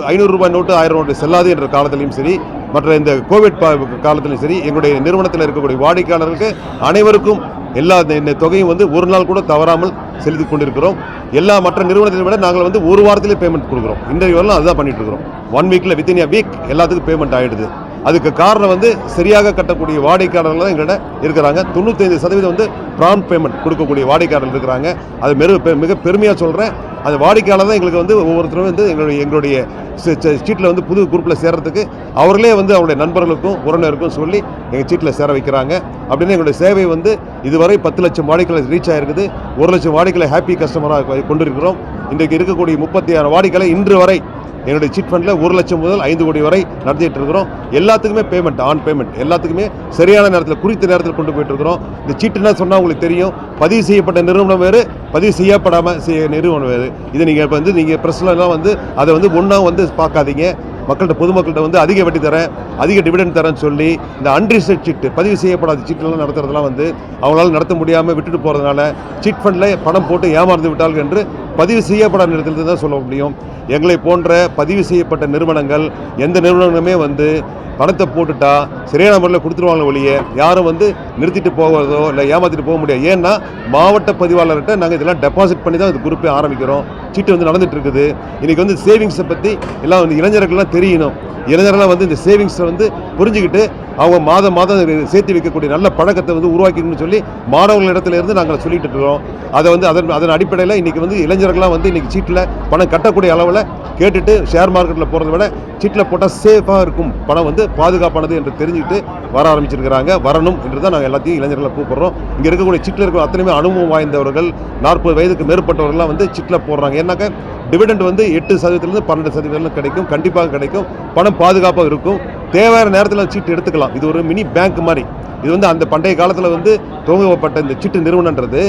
ஐநூறு ரூபாய் நோட்டு ஆயிரம் நோட்டு செல்லாது என்ற காலத்திலையும் சரி மற்ற இந்த கோவிட் காலத்திலும் சரி எங்களுடைய நிறுவனத்தில் இருக்கக்கூடிய வாடிக்கையாளர்களுக்கு அனைவருக்கும் எல்லா இந்த- இந்த தொகையும் வந்து ஒரு நாள் கூட தவறாமல் செலுத்தி கொண்டிருக்கிறோம். எல்லா மற்ற நிறுவனத்தை விட நாங்கள் வந்து ஒரு வாரத்திலே பேமெண்ட் கொடுக்குறோம். இன்றைய வரலாம் அதுதான் பண்ணிட்டு இருக்கிறோம். ஒன் வீக்கில் வித்தின் வீக் எல்லாத்துக்கும் பேமெண்ட் ஆகிடுது அதுக்கு காரணம் வந்து சரியாக கட்டக்கூடிய வாடிக்கையாளர்கள் தான் எங்கள்கிட்ட இருக்கிறாங்க. தொண்ணூத்தைந்து சதவீதம் வந்து ப்ரான் பேமெண்ட் கொடுக்கக்கூடிய வாடிக்கையாளர்கள் இருக்கிறாங்க. அது மெரு பெ- மிக பெருமையாக சொல்கிறேன் அந்த வாடிக்கையாளர் தான் எங்களுக்கு வந்து ஒவ்வொருத்தரும் வந்து எங்களுடைய எங்களுடைய சீட்டில் வந்து புது குரூப்பில் சேர்றதுக்கு அவர்களே வந்து அவருடைய நண்பர்களுக்கும் உறவினருக்கும் சொல்லி எங்கள் சீட்டில் சேர வைக்கிறாங்க. அப்படின்னு எங்களுடைய சேவை வந்து இதுவரை பத்து லட்சம் வாடிக்கையாளர் ரீச் ஆகிருக்குது ஒரு லட்சம் வாடிக்கையாளர் ஹாப்பி கஸ்டமராக கொண்டிருக்கிறோம். இன்றைக்கு இருக்கக்கூடிய முப்பத்தி ஆறு வாடிக்கையாளர் இன்று வரை என்னுடைய சிட் ஃபண்டில் ஒரு லட்சம் முதல் ஐந்து கோடி வரை நடத்திட்டு இருக்கிறோம். எல்லாத்துக்குமே பேமெண்ட் ஆன் பேமெண்ட் எல்லாத்துக்குமே சரியான நேரத்தில் குறித்த நேரத்தில் கொண்டு போயிட்டு இருக்கிறோம். இந்த சீட்டுனா சொன்னால் உங்களுக்கு தெரியும்? பதிவு செய்யப்பட்ட நிறுவனம் வேறு பதிவு செய்யப்படாமல் செய்ய நிறுவனம் வேறு. இதை நீங்கள் இப்போ வந்து நீங்கள் ப்ரெஸ்லாம் வந்து அதை வந்து ஒன்றா வந்து பார்க்காதீங்க. மக்கள்கிட்ட பொதுமக்கள்கிட்ட வந்து அதிக வட்டி தரேன் அதிக டிவிடெண்ட் தரேன்னு சொல்லி இந்த அன்ரிசர்ட் சீட்டு பதிவு செய்யப்படாத சீட்டுலாம் நடத்துறதுலாம் வந்து அவங்களால நடத்த முடியாமல் விட்டுட்டு போகிறதுனால சிட் ஃபண்டில் பணம் போட்டு ஏமாந்து விட்டார்கள் என்று பதிவு செய்யப்படாத நேரத்தில் தான் சொல்ல முடியும். எங்களை போன்ற பதிவு செய்யப்பட்ட நிறுவனங்கள் எந்த நிறுவனங்களுமே வந்து பணத்தை போட்டுட்டா சரியான முறையில் கொடுத்துருவாங்க ஒழிய யாரும் வந்து நிறுத்திட்டு போகிறதோ இல்லை ஏமாத்திட்டு போக முடியாது. ஏன்னா மாவட்ட பதிவாளர்கிட்ட நாங்கள் இதெல்லாம் டெபாசிட் பண்ணி தான் இந்த குரூப்பே ஆரம்பிக்கிறோம். சீட்டு வந்து நடந்துட்டு இருக்குது. இன்றைக்கி வந்து சேவிங்ஸை பற்றி எல்லாம் வந்து இளைஞர்கள்லாம் தெரியணும். இளைஞர்கள்லாம் வந்து இந்த சேவிங்ஸை வந்து புரிஞ்சுக்கிட்டு அவங்க மாதம் மாதம் சேர்த்து வைக்கக்கூடிய நல்ல பழக்கத்தை வந்து உருவாக்கணும்னு சொல்லி மாணவர்கள் இடத்துல இருந்து நாங்கள் சொல்லிட்டு இருக்கிறோம் அதை வந்து அதன் அதன் அடிப்படையில் இன்றைக்கி வந்து இளைஞர்கள்லாம் வந்து இன்றைக்கி சீட்டில் பணம் கட்டக்கூடிய அளவில் கேட்டுட்டு ஷேர் மார்க்கெட்டில் போகிறத விட சீட்டில் போட்டால் சேஃபாக இருக்கும். பணம் வந்து பாதுகாப்பானது என்று தெரிஞ்சுக்கிட்டு வர ஆரம்பிச்சிருக்கிறாங்க. வரணும் என்று தான் நாங்கள் எல்லாத்தையும் இளைஞர்களை கூப்பிட்றோம். இங்கே இருக்கக்கூடிய சீட்டில் இருக்கிற அத்தனையுமே அனுபவம் வாய்ந்தவர்கள் நாற்பது வயதுக்கு மேற்பட்டவர்கள்லாம் வந்து சீட்டில் போடுறாங்க. ஏன்னாக்கா டிவிடெண்ட் வந்து எட்டு சதவீதத்துலேருந்து பன்னெண்டு சதவீதம் கிடைக்கும். கண்டிப்பாக கிடைக்கும். பணம் பாதுகாப்பாக இருக்கும். தேவையான நேரத்தில் சீட்டு எடுத்துக்கலாம். இது ஒரு மினி பேங்க் மாதிரி. இது வந்து அந்த பண்டைய காலத்தில் வந்து துவங்கப்பட்ட இந்த சீட்டு நிறுவனன்றது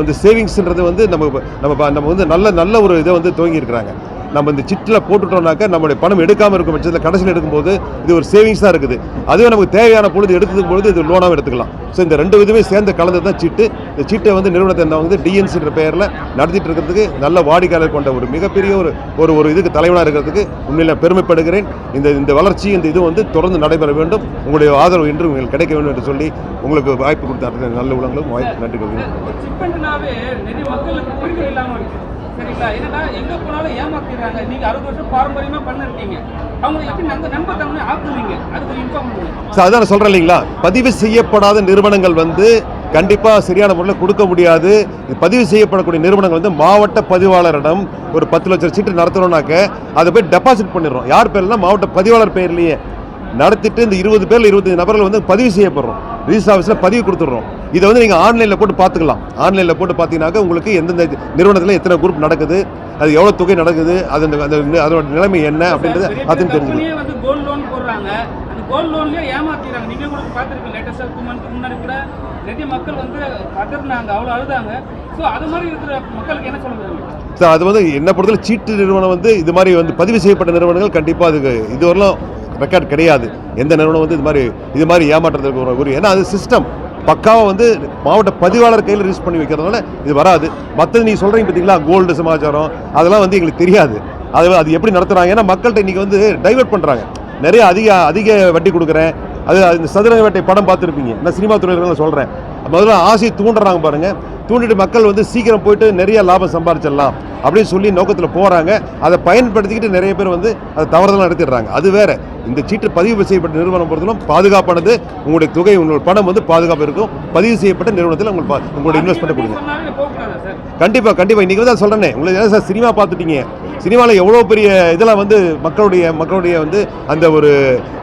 வந்து சேவிங்ஸ்ன்றது வந்து நம்ம நம்ம நம்ம வந்து நல்ல நல்ல ஒரு இதை வந்து துவங்கியிருக்கிறாங்க. நம்ம இந்த சிட்டில் போட்டுட்டோம்னாக்கா நம்மளுடைய பணம் எடுக்காமல் இருக்கும் பட்சத்தில் கடைசியில் எடுக்கும்போது இது ஒரு சேவிங்ஸ் தான் இருக்குது. அதுவே நமக்கு தேவையான பொழுது எடுத்துக்கும் பொழுது இது லோனாகவும் எடுத்துக்கலாம். ஸோ இந்த ரெண்டு விதமே சேர்ந்து கலந்து தான் சீட்டு. இந்த சீட்டை வந்து நிறுவனத்தை என்ன வந்து டிஎன்சின்ற பெயரில் நடத்திட்டு இருக்கிறதுக்கு நல்ல வாடிக்கையாளர் கொண்ட ஒரு மிகப்பெரிய ஒரு ஒரு ஒரு இதுக்கு தலைவனாக இருக்கிறதுக்கு உண்மையில் பெருமைப்படுகிறேன். இந்த இந்த வளர்ச்சி இந்த இது வந்து தொடர்ந்து நடைபெற வேண்டும். உங்களுடைய ஆதரவு என்று உங்களுக்கு கிடைக்க வேண்டும் என்று சொல்லி உங்களுக்கு வாய்ப்பு கொடுத்த நல்ல உலகங்களும் வாய்ப்பு நன்றி சரிங்களா? என்னன்னா எங்க போனாலும் ஏமாத்திடுறாங்க. நீங்க அறுபது வருஷம் பாரம்பரியமா பண்ணிருக்கீங்க. எப்படி நம்ப ஆக்குவீங்க? அதுக்கு இன்ஃபார்ம் பண்ணுங்க அதான் நான் சொல்கிறேன் இல்லைங்களா? பதிவு செய்யப்படாத நிறுவனங்கள் வந்து கண்டிப்பாக சரியான முறையில் கொடுக்க முடியாது. பதிவு செய்யப்படக்கூடிய நிறுவனங்கள் வந்து மாவட்ட பதிவாளரிடம் ஒரு பத்து லட்சம் சீட்டு நடத்துகிறோம்னாக்க அதை போய் டெபாசிட் பண்ணிடுறோம். யார் பேர்னா மாவட்ட பதிவாளர் பேர்லேயே. நடத்திட்டு இந்த இருபது பேரில் இருபத்தஞ்சு நபர்கள் வந்து பதிவு செய்யப்படுறோம். ரிஜிஸ்டர் ஆஃபீஸில் பதிவு கொடுத்துட்றோம். இதை வந்து நீங்கள் ஆன்லைனில் போட்டு பார்த்துக்கலாம். ஆன்லைனில் போட்டு பார்த்தீங்கன்னாக்க உங்களுக்கு எந்தெந்த நிறுவனத்தில் எத்தனை குரூப் நடக்குது அது எவ்வளோ தொகை நடக்குது அது அந்த அந்த- அதோட நிலைமை என்ன அப்படின்றத அதுன்னு தெரிஞ்சுக்கலாம் கம்பெனியே வந்து கோல்ட் லோன் போடுறாங்க. அந்த கோல்ட் லோன்லயே ஏமாத்திடுறாங்க. நீங்க கூட பார்த்துருக்கீங்க லேட்டஸ்டாக டூ மந்த்க்கு முன்னாடி கூட நிறைய மக்கள் வந்து பதறினாங்க அவ்வளோ அழுதாங்க. ஸோ அது மாதிரி இருக்கிற மக்களுக்கு என்ன சொல்லுங்க ஸோ அது வந்து என்ன பொறுத்தவரை சீட்டு நிறுவனம் வந்து இது மாதிரி வந்து பதிவு செய்யப்பட்ட நிறுவனங்கள் கண்டிப்பாக அதுக்கு இதுவரையிலும் ரெக்கார்ட் கிடையாது. எந்த நிறுவனம் வந்து இது மாதிரி இது மாதிரி ஏமாற்றுறதுக்கு ஒரு ஒரு ஏன்னா அது சிஸ்டம் பக்காவாக வந்து மாவட்ட பதிவாளர் கையில் ரிலீஸ் பண்ணி வைக்கிறதுனால இது வராது. மற்றது நீங்கள் சொல்கிறீங்க பார்த்தீங்களா கோல்டு சமாச்சாரம் அதெல்லாம் வந்து எங்களுக்கு தெரியாது. அது அது எப்படி நடத்துகிறாங்க ஏன்னா மக்கள்கிட்ட இன்றைக்கி வந்து டைவர்ட் பண்ணுறாங்க நிறைய அதிக அதிக வட்டி கொடுக்குறேன். அது இந்த சதுரங்க வேட்டை படம் பார்த்துருப்பீங்க. நான் சினிமா துறையில் சொல்கிறேன் முதல்ல ஆசையை தூண்டுறாங்க பாருங்கள் தூண்டிட்டு மக்கள் வந்து சீக்கிரம் போயிட்டு நிறைய லாபம் சம்பாரிச்சிடலாம் அப்படின்னு சொல்லி நோக்கத்தில் போகிறாங்க அதை பயன்படுத்திக்கிட்டு நிறைய பேர் வந்து அதை தவறுதலாக நடத்திடுறாங்க. அது வேறு. இந்த சீட்டு பதிவு செய்யப்பட்ட நிறுவனம் பொறுத்தலும் பாதுகாப்பானது. உங்களுடைய தொகை உங்களுடைய பணம் வந்து பாதுகாப்பு இருக்கும். பதிவு செய்யப்பட்ட நிறுவனத்தில் உங்களுக்கு உங்களுடைய இன்வெஸ்ட்மெண்ட் கொடுங்க. கண்டிப்பாக கண்டிப்பாக இன்றைக்கி தான் சொல்கிறேனே உங்களுக்கு ஏன் சார் சினிமா பார்த்துட்டீங்க? சினிமாவில் எவ்வளோ பெரிய இதெல்லாம் வந்து மக்களுடைய மக்களுடைய வந்து அந்த ஒரு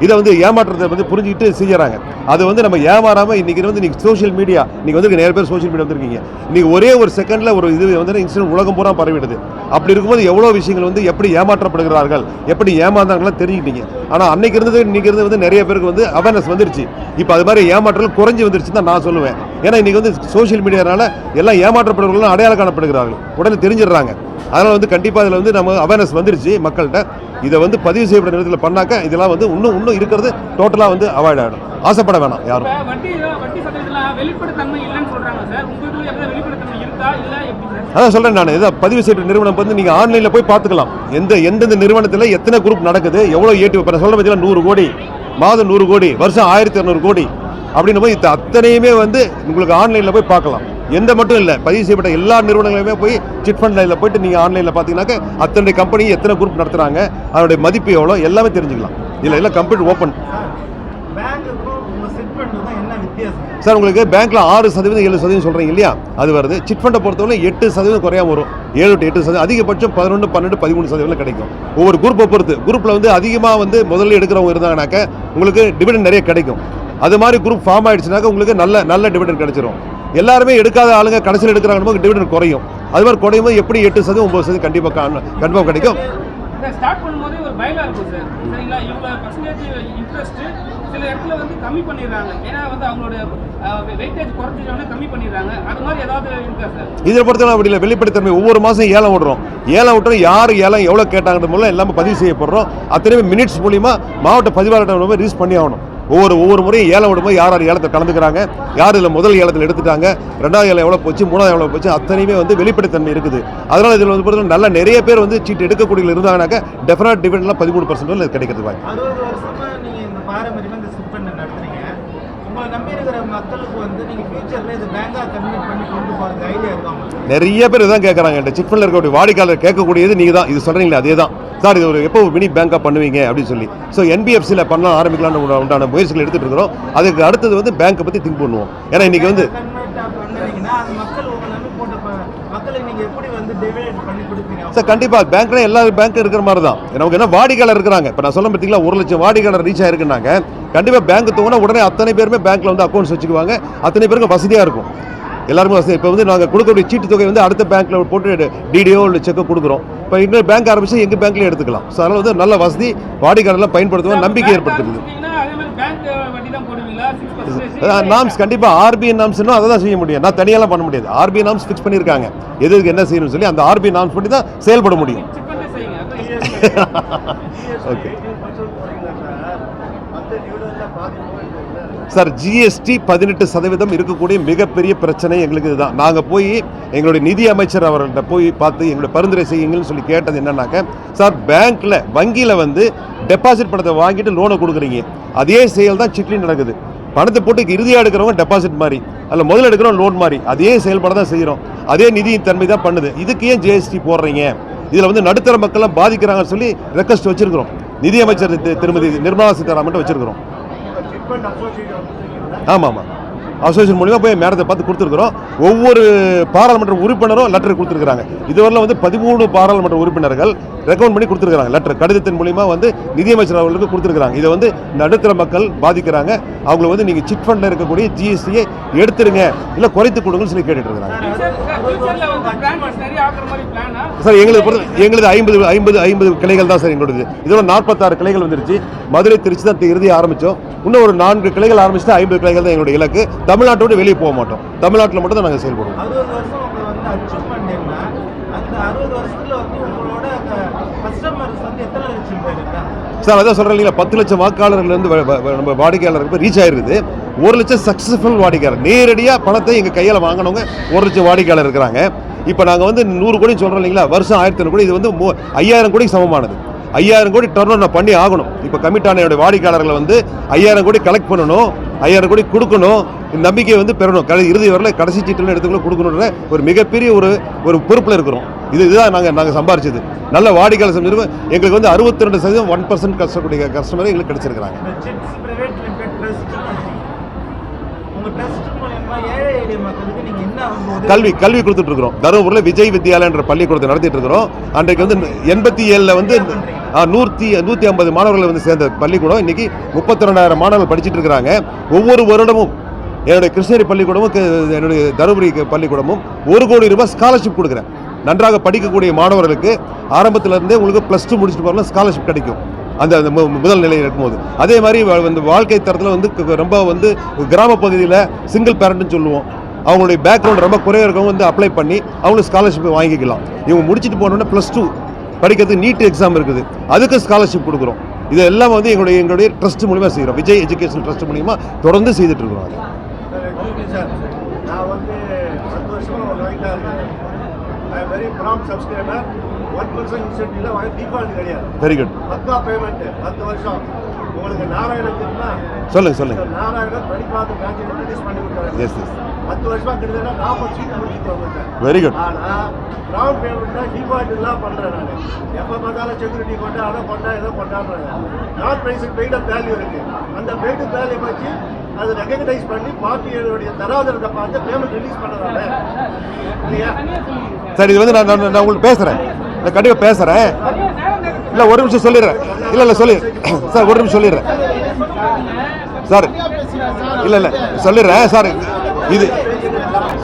இதை வந்து ஏமாற்றத்தை வந்து புரிஞ்சுக்கிட்டு செய்கிறாங்க அது வந்து நம்ம ஏமாறாமல் இன்றைக்கி வந்து நீங்கள் சோஷியல் மீடியா இன்றைக்கி வந்து நிறைய பேர் சோஷியல் மீடியா வந்திருக்கீங்க. இன்றைக்கி ஒரே ஒரு செகண்டில் ஒரு இது வந்து இன்சிடென்ட் உலகம் பூரா பரவிடுது. அப்படி இருக்கும்போது எவ்வளோ விஷயங்கள் வந்து எப்படி ஏமாற்றப்படுகிறார்கள் எப்படி ஏமாந்தாங்கலாம் தெரிஞ்சுக்கிட்டீங்க. ஆனால் அன்னைக்கு இருந்தது இன்றைக்கி இருந்தது வந்து நிறைய பேருக்கு வந்து அவேர்னஸ் வந்துருச்சு. இப்போ அது மாதிரி ஏமாற்றல் குறைஞ்சி வந்துருச்சு தான் நான் சொல்லுவேன். ஏன்னா இன்றைக்கி வந்து சோஷியல் மீடியானால எல்லாம் ஏமாற்றப்படுறவர்களும் அடையாளம் காணப்படுகிறார்கள். உடனே தெரிஞ்சிடுறாங்க. அதனால் வந்து கண்டிப்பாக இதில் வந்து நம்ம அவேர்னஸ் வந்துருச்சு மக்கள்கிட்ட. இதை வந்து பதிவு செய்யப்பட்ட நேரத்தில் பண்ணாக்க இதெல்லாம் வந்து இன்னும் இன்னும் இருக்கிறது டோட்டலாக வந்து அவாய்ட் ஆகிடும் ஆசைப்பட வேணாம் யாரும். அதான் சொல்கிறேன் நான். இதை பதிவு செய்கிற நிறுவனம் வந்து நீங்கள் ஆன்லைனில் போய் பார்த்துக்கலாம். எந்த எந்தெந்த நிறுவனத்தில் எத்தனை குரூப் நடக்குது எவ்வளோ ஏடி இப்போ நான் பார்த்தீங்கன்னா நூறு கோடி மாதம் நூறு கோடி வருஷம் ஆயிரத்தி இரநூறு கோடி அப்படின்னு போய் அத்தனையுமே வந்து உங்களுக்கு ஆன்லைனில் போய் பார்க்கலாம். எந்த மட்டும் இல்லை பதிவு செய்யப்பட்ட எல்லா நிறுவனங்களுமே போய் சிட் ஃபண்ட் லைனில் போயிட்டு நீங்கள் ஆன்லைனில் பார்த்தீங்கன்னாக்க அத்தனை கம்பெனி எத்தனை குரூப் நடத்துகிறாங்க அதனுடைய மதிப்பு எவ்வளோ எல்லாமே தெரிஞ்சுக்கலாம். இல்லை எல்லாம் கம்ப்யூட்டர் ஓப்பன் சார் உங்களுக்கு பேங்க்ல ஆறு சதவீதம் ஏழு சதவீதம் சொல்றீங்க இல்லையா? அது வருது. சிட் ஃபண்டை பொறுத்தவரை எட்டு சதவீதம் குறையா வரும். ஏழு டு எட்டு சதவீதம். அதிகபட்சம் பதினொன்று பன்னெண்டு பதிமூணு சதவீதம் கிடைக்கும். ஒவ்வொரு குரூப்பை பொறுத்து. குரூப்ல வந்து அதிகமாக வந்து முதல்ல எடுக்கிறவங்க இருந்தாங்கனாக்க உங்களுக்கு டிவிடன் நிறைய கிடைக்கும். அது மாதிரி குரூப் ஃபார்ம் ஆயிடுச்சுனாக்க உங்களுக்கு நல்ல நல்ல டிவிடன் கிடைச்சிரும். எல்லாருமே எடுக்காத ஆளுங்க கடைசியில் எடுக்கிறாங்க டிவிடன் குறையும். அது மாதிரி குறையும் போது எப்படி எட்டு சதவீதம் ஒன்பது சதவீதம் கண்டிப்பாக கன்ஃபார்ம் கிடைக்கும். சார் ஸ்டார்ட் பண்ணும்போதே ஒரு பயலா இருக்கும் சார் சரிங்களா? இவ்வளோ பர்சன்டேஜ் இன்ட்ரெஸ்ட் சில இடத்துல வந்து கம்மி பண்ணிடுறாங்க. ஏன்னா வந்து அவங்களோட வெயிட்டேஜ் குறைஞ்சிட்டோன்னே கம்மி பண்ணிடுறாங்க. அது மாதிரி ஏதாவது இருக்கா சார் இதில் பொறுத்தவரை அப்படி இல்லை. வெளிப்படைத்தன்மை ஒவ்வொரு மாதம் ஏலம் விடுறோம் ஏலம் விட்டுறோம் யார் ஏலம் எவ்வளோ கேட்டாங்கிறது மூலம் எல்லாமே பதிவு செய்யப்படுறோம். அத்தனையுமே மினிட்ஸ் மூலிமா மாவட்ட பதிவாளர் ரிலீஸ் பண்ணி ஆகணும். ஒவ்வொரு ஒவ்வொரு முறையும் ஏலம் விடும்போது யார் யார் ஏலத்தை கலந்துக்கிறாங்க? யார் இதில் முதல் ஏலத்தில் எடுத்துட்டாங்க? ரெண்டாவது ஏலம் எவ்வளோ போச்சு? மூணாவது எவ்வளோ போச்சு? அத்தனையுமே வந்து வெளிப்படைத்தன்மை இருக்குது. அதனால் இதில் வந்து பொறுத்தவரை நல்ல நிறைய பேர் வந்து சீட் எடுக்கக்கூடிய இருந்தாங்கனாக்கா டெஃபினட் டிவிடெண்ட்லாம் பதிமூணு பர்சன்ட் கிடைக்கிறது வாய்ப்பு. நிறைய பேர் இதான் கேட்குறாங்க சிட் ஃபண்டில் இருக்கக்கூடிய வாடிக்கையாளர் கேட்கக்கூடியது நீங்கள் தான். இது சொல்கிறீங்களே அதே தான். சார் இது ஒரு எப்போ மினி பேங்காக பண்ணுவீங்க அப்படின்னு சொல்லி. ஸோ என்பிஎஃப்சியில் பண்ணலாம் ஆரம்பிக்கலாம்னு உண்டா- உண்டான முயற்சிகள் எடுத்துகிட்டு இருக்கிறோம் அதுக்கு அடுத்தது வந்து பேங்க்கை பற்றி திங்க் பண்ணுவோம். ஏன்னா இன்றைக்கி வந்து பண்ணி சார் கண்டிப்பாக பேங்க்ல எல்லா பேங்க்கும் இருக்கிற மாதிரி தான் நமக்கு என்ன வாடிக்கையாளர் இருக்கிறாங்க. இப்போ நான் சொல்ல பார்த்தீங்களா ஒரு லட்சம் வாடிக்கையாளர் ரீச் ஆயிருக்குனாங்க கண்டிப்பாக பேங்க் தூங்கினா உடனே அத்தனை பேருமே பேங்க்ல வந்து அக்கௌண்ட்ஸ் வச்சுக்குவாங்க. அத்தனை பேருக்கு வசதியாக இருக்கும். எல்லாருமே வசதி. இப்போ வந்து நாங்கள் கொடுக்கக்கூடிய சீட்டு தொகை வந்து அடுத்த பேங்க்ல போட்டு டிடிஓ இல்லை செக்கோ கொடுக்குறோம். இப்போ இன்னொரு பேங்க் ஆரம்பிச்சு எங்கள் பேங்க்லேயே எடுத்துக்கலாம். ஸோ அதனால் வந்து நல்ல வசதி வாடிக்கையாளர்லாம் பயன்படுத்துவோம் நம்பிக்கை ஏற்படுத்துறது. நாம்ஸ் கண்டிப்பாக ஆர்பிஐ நாம்ஸ்னா அதை தான் செய்ய முடியும். நான் தனியாலாம் பண்ண முடியாது. ஆர்பிஐ நாம்ஸ் ஃபிக்ஸ் பண்ணியிருக்காங்க. எதுக்கு என்ன செய்யணும்னு சொல்லி அந்த ஆர்பிஐ நாம்ஸ் படி தான் செயல்பட முடியும். பண்ணி ஓகே சார் ஜிஎஸ்டி பதினெட்டு சதவீதம் இருக்கக்கூடிய மிகப்பெரிய பிரச்சனை எங்களுக்கு இதுதான். நாங்கள் போய் எங்களுடைய நிதி அமைச்சர் அவர்கள்ட்ட போய் பார்த்து எங்களுடைய பரிந்துரை செய்யுங்கன்னு சொல்லி கேட்டது என்னன்னாக்க சார் பேங்க்கில் வங்கியில் வந்து டெபாசிட் பணத்தை வாங்கிட்டு லோனை கொடுக்குறீங்க. அதே செயல் தான் சிட்லி நடக்குது. பணத்தை போட்டு இறுதியாக எடுக்கிறவங்க டெபாசிட் மாதிரி அதில் முதல்ல எடுக்கிறோம் லோன் மாதிரி. அதே செயல்பாடு தான் செய்கிறோம் அதே நிதியின் தன்மை தான் பண்ணுது. இதுக்கு ஏன் ஜிஎஸ்டி போடுறீங்க? இதில் வந்து நடுத்தர மக்கள்லாம் பாதிக்கிறாங்கன்னு சொல்லி ரெக்வஸ்ட் வச்சுருக்கிறோம். நிதியமைச்சர் திருமதி நிர்மலா சீதாராமன் வச்சுருக்கிறோம். ஆமாம் ஆமாம். அசோசியேஷன் மூலிமா போய் மேடத்தை பார்த்து கொடுத்துருக்குறோம். ஒவ்வொரு பாராளுமன்ற உறுப்பினரும் லெட்டர் கொடுத்துருக்காங்க இதுவரையில் வந்து பதிமூணு பாராளுமன்ற உறுப்பினர்கள் ரெக்கமெண்ட் பண்ணி கொடுத்துருக்காங்க லெட்டர் கடிதத்தின் மூலிமா வந்து நிதியமைச்சர் அவர்களுக்கு கொடுத்துருக்காங்க இதை வந்து நடுத்தர மக்கள் பாதிக்கிறாங்க. அவங்கள வந்து நீங்கள் சிட் ஃபண்டில் இருக்கக்கூடிய ஜிஎஸ்டியை எடுத்துருங்க. இல்லை குறைத்து கொடுங்கன்னு சொல்லி கேட்டுட்டு பிளானா சார் எங்களுக்கு பொறுத்த எங்களுக்கு ஐம்பது ஐம்பது ஐம்பது கிளைகள் தான் சார் எங்களுடையது. இதோட நாற்பத்தாறு கிளைகள் வந்துருச்சு. மதுரை திருச்சி தான் இறுதி ஆரம்பித்தோம் இன்னும் ஒரு நான்கு கிளைகள் ஆரம்பிச்சுட்டு ஐம்பது கிளைகள் தான் எங்களுடைய இலக்கு. தமிழ்நாட்டோட வெளியே போக மாட்டோம். தமிழ்நாட்டில் மட்டும் தான் நாங்கள் செயல்படுவோம் சார் அதான் சொல்கிறேன் இல்லைங்களா? பத்து லட்சம் வாக்காளர்கள் வந்து வ- வ- நம்ம வாடிக்கையாளருக்கு ரீச் ஆயிருக்குது ஒரு லட்சம் சக்ஸஸ்ஃபுல் வாடிக்கையாளர். நேரடியாக பணத்தை எங்கள் கையில் வாங்கினவங்க ஒரு லட்சம் வாடிக்கையாளர் இருக்கிறாங்க. இப்போ நாங்கள் வந்து நூறு கோடி சொல்கிறோம் இல்லைங்களா? வருஷம் ஆயிரத்தி கோடி இது வந்து ஐயாயிரம் கோடிக்கு சமமானது. ஐயாயிரம் கோடி டர்ன் நான் பண்ணி ஆகணும். இப்போ கமிட் என்னுடைய வாடிக்கையாளர்களை வந்து ஐயாயிரம் கோடி கலெக்ட் பண்ணணும் ஐயாயிரம் கோடி கொடுக்கணும். இந்த நம்பிக்கையை வந்து பெறணும். கடை இறுதி வரல கடைசி சீட்டில் எடுத்துக்கணும் கொடுக்கணுன்ற ஒரு மிகப்பெரிய ஒரு ஒரு பொறுப்பில் இருக்கிறோம். இது இதுதான் நாங்கள் நாங்கள் சம்பாரிச்சது. நல்ல வாடிக்கையாளர் சம்பாதிச்சிருக்கோம் எங்களுக்கு வந்து அறுபத்தி ரெண்டு சதவீதம் ஒன் பர்சன்ட் கஷ்டக்கூடிய கஸ்டமர் எங்களுக்கு கிடைச்சிருக்கிறாங்க. கல்வி கல்வி கொடுத்துட்டு இருக்கிறோம் தருமபுரியில் விஜய் வித்யாலயன்ற பள்ளிக்கூடத்தை நடத்திட்டு இருக்கிறோம் அன்றைக்கு வந்து எண்பத்தி ஏழில் வந்து நூற்றி நூற்றி ஐம்பது மாணவர்கள் வந்து சேர்ந்த பள்ளிக்கூடம். இன்னைக்கு முப்பத்தி ரெண்டாயிரம் மாணவர்கள் படிச்சுட்டு இருக்கிறாங்க ஒவ்வொரு வருடமும் என்னுடைய கிருஷ்ணகிரி பள்ளிக்கூடமும் என்னுடைய தருமபுரி பள்ளிக்கூடமும் ஒரு கோடி ரூபாய் ஸ்காலர்ஷிப் கொடுக்குறேன். நன்றாக படிக்கக்கூடிய மாணவர்களுக்கு ஆரம்பத்துல இருந்தே உங்களுக்கு ப்ளஸ் டூ முடிச்சுட்டு போகிறோம் ஸ்காலர்ஷிப் கிடைக்கும். அந்த அந்த மு- முதல் நிலையில் இருக்கும்போது. அதே மாதிரி வ- வந்து வாழ்க்கை தரத்தில் வந்து ரொம்ப வந்து கிராம பகுதியில் சிங்கிள் பேரண்ட்னு சொல்லுவோம். அவங்களுடைய பேக்ரவுண்ட் ரொம்ப குறைய இருக்கவங்க வந்து அப்ளை பண்ணி அவங்களுக்கு ஸ்காலர்ஷிப் வாங்கிக்கலாம். இவங்க முடிச்சுட்டு போனோன்னே ப்ளஸ் டூ படிக்கிறதுக்கு நீட் எக்ஸாம் இருக்குது. அதுக்கு ஸ்காலர்ஷிப் கொடுக்குறோம். இது எல்லாம் வந்து எங்களுடைய எங்களுடைய ட்ரஸ்ட் மூலிமா செய்கிறோம் விஜய் எஜுகேஷன் ட்ரஸ்ட் மூலிமா தொடர்ந்து செய்துட்டு இருக்கிறோம் நான் வந்து பத்து ஒரு இருக்கேன் வெரி ப்ராம் சப்ஸ்கிரைபர் ஒன் பர்சன்ட் இன்சென்டிவ்ல வாங்கி டிஃபால்ட் கிடையாது. வெரி குட் பக்கா பேமெண்ட் பத்து வருஷம். உங்களுக்கு நாராயணத்துக்குன்னா சொல்லுங்க சொல்லுங்க. நாராயணன் படிப்பாக்க பேங்க் ரிலீஸ் பண்ணி கொடுத்தாரு எஸ் எஸ் பத்து வருஷமா கிட்டத்தட்ட நாற்பது சீட்டு முடிச்சுட்டு வந்துட்டேன். வெரி குட் ஆனா ப்ராம் பேமெண்ட் தான் டிஃபால்ட் எல்லாம் பண்றேன் நான். எப்ப பார்த்தாலும் செக்யூரிட்டி கொண்டா அதை கொண்டா இதை கொண்டாடுறாங்க. நான் பிரைஸ் பெய்ட் அப் வேல்யூ இருக்கு. அந்த பெய்டு வேல்யூ வச்சு அதை ரெகக்னைஸ் பண்ணி பார்ட்டியோடைய தராதரத்தை பார்த்து பேமெண்ட் ரிலீஸ் பண்ணுறாங்க சரி இது வந்து நான் நான் நான் உங்களுக்கு பேசுகிறேன் நான் கண்டிப்பாக பேசுகிறேன் இல்லை ஒரு நிமிஷம் சொல்லிடுறேன். இல்லை இல்லை சொல்லி சார் ஒரு நிமிஷம் சொல்லிடுறேன். சார் இல்லை இல்லை சொல்லிடுறேன். சார் இது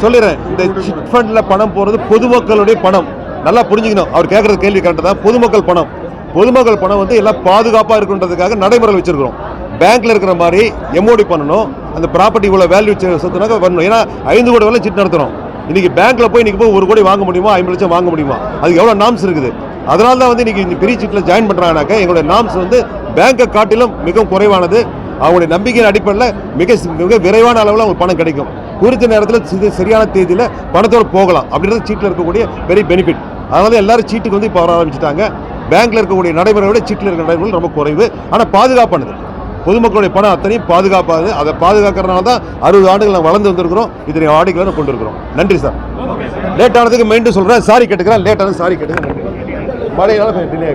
சொல்லிடுறேன். இந்த சிட் ஃபண்டில் பணம் போகிறது பொதுமக்களுடைய பணம். நல்லா புரிஞ்சுக்கணும். அவர் கேட்குறது கேள்வி கரெக்டாக தான். பொதுமக்கள் பணம். பொதுமக்கள் பணம் வந்து எல்லாம் பாதுகாப்பாக இருக்குன்றதுக்காக நடைமுறையில் வச்சுருக்குறோம். பேங்க்ல இருக்கிற மாதிரி எம்ஓடி பண்ணணும். அந்த ப்ராப்பர்ட்டி இவ்வளோ வேல்யூ சொத்துனாக்க வரணும். ஏன்னா ஐந்து கோடி வரலாம் சிட் நடத்துறோம் இன்னைக்கு பேங்க்ல போய் இன்னைக்கு போய் ஒரு கோடி வாங்க முடியுமா? ஐம்பது லட்சம் வாங்க முடியுமா? அதுக்கு எவ்வளோ நாம்ஸ் இருக்குது. அதனால தான் வந்து இன்னைக்கு இந்த பெரிய சீட்டில் ஜாயின் பண்ணுறாங்கனாக்க எங்களுடைய நாம்ஸ் வந்து பேங்கை காட்டிலும் மிகவும் குறைவானது. அவங்களுடைய நம்பிக்கையின் அடிப்படையில் மிக மிக விரைவான அளவில் அவங்களுக்கு பணம் கிடைக்கும். குறித்த நேரத்தில் சி- சரியான தேதியில் பணத்தோடு போகலாம். அப்படின்றது சீட்டில் இருக்கக்கூடிய பெரிய பெனிஃபிட் அதனால தான் எல்லாரும் சீட்டுக்கு வந்து இப்போ வர ஆரம்பிச்சிட்டாங்க. பேங்க்ல இருக்கக்கூடிய நடைமுறை விட சீட்டில் இருக்கிற நடைமுறை ரொம்ப குறைவு. ஆனால் பாதுகாப்பானது. பொதுமக்களுடைய பணம் அத்தனையும் பாதுகாப்பானது அதை பாதுகாக்கிறதுனால தான் அறுபது ஆண்டுகள் நாங்கள் வளர்ந்து வந்திருக்கிறோம். இத்தனை ஆண்டுகளை நான் கொண்டு இருக்கிறோம் நன்றி சார். லேட் ஆனதுக்கு மீண்டும் சொல்கிறேன் சாரி கேட்டுக்கிறேன். லேட் ஆனது சாரி கேட்டுக்கிறேன். மழையினால டிலே